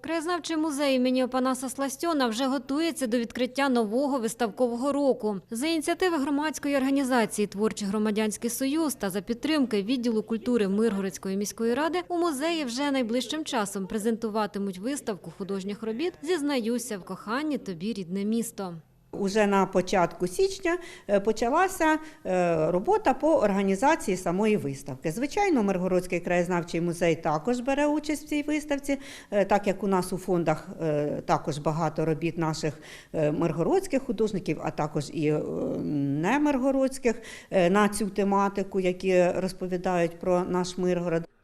Краєзнавчий музей імені Опанаса Сластьона вже готується до відкриття нового виставкового року. За ініціативи громадської організації Творчий громадянський союз та за підтримки відділу культури Миргородської міської ради у музеї вже найближчим часом презентуватимуть виставку художніх робіт Зізнаюся в коханні тобі рідне місто. Уже на початку січня е, почалася е, робота по організації самої виставки. Звичайно, Миргородський краєзнавчий музей також бере участь в цій виставці, е, так як у нас у фондах також багато робіт наших миргородських художників, а також і не миргородських на цю тематику, які розповідають про наш Миргород.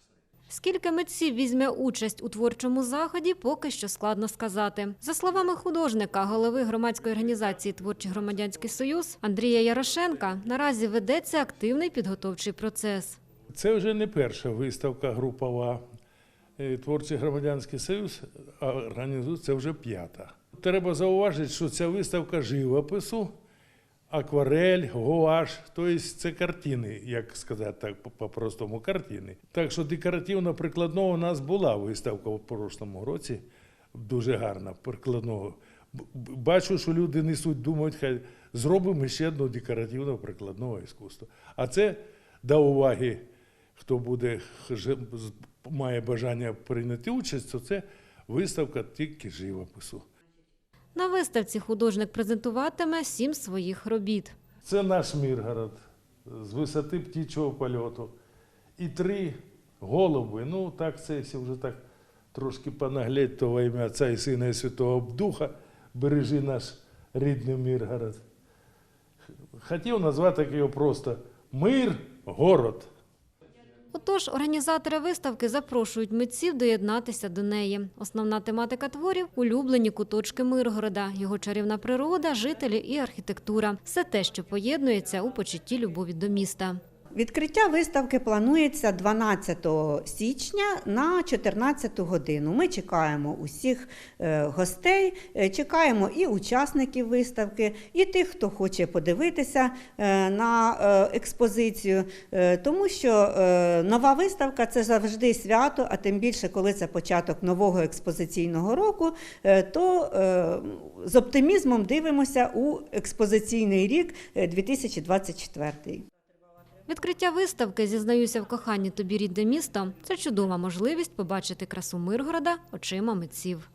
Скільки митців візьме участь у творчому заході, поки що складно сказати. За словами художника, голови громадської організації Творчий громадянський союз Андрія Ярошенка, наразі ведеться активний підготовчий процес. Це вже не перша виставка групова. Е, Творчий громадянський союз організує це вже п'ята. Треба зауважити, що ця виставка живопису, акварель, гуаш, тобто це картини, як сказати так, по- по-простому картини. Так що декоративно-прикладного у нас була виставка в прошлому році, дуже гарна, прикладного. Бачу, що люди несуть, думають, хай зробимо ще одну декоративно-прикладного іскусства. А це до уваги, хто буде має бажання прийняти участь, то це виставка тільки живопису. На виставці художник презентуватиме сім своїх робіт. Це наш Міргород з висоти птічого польоту. І три голуби. Ну, так це, якщо вже так трошки понаглядь, то во ім'я Отця і Сина і Святого Духа бережи наш рідний Міргород. Хотів назвати його просто Мир город. Отож, організатори виставки запрошують митців доєднатися до неї. Основна тематика творів – улюблені куточки Миргорода, його чарівна природа, жителі і архітектура. Все те, що поєднується у почутті любові до міста. Відкриття виставки планується 12 січня на 14 годину. Ми чекаємо усіх е, гостей, е, чекаємо і учасників виставки, і тих, хто хоче подивитися е, на експозицію, тому що нова виставка це завжди свято, а тим більше, коли це початок нового експозиційного року, то з оптимізмом дивимося у експозиційний рік е, 2024. Відкриття виставки «Зізнаюся в коханні тобі рідне місто» – це чудова можливість побачити красу Миргорода очима митців.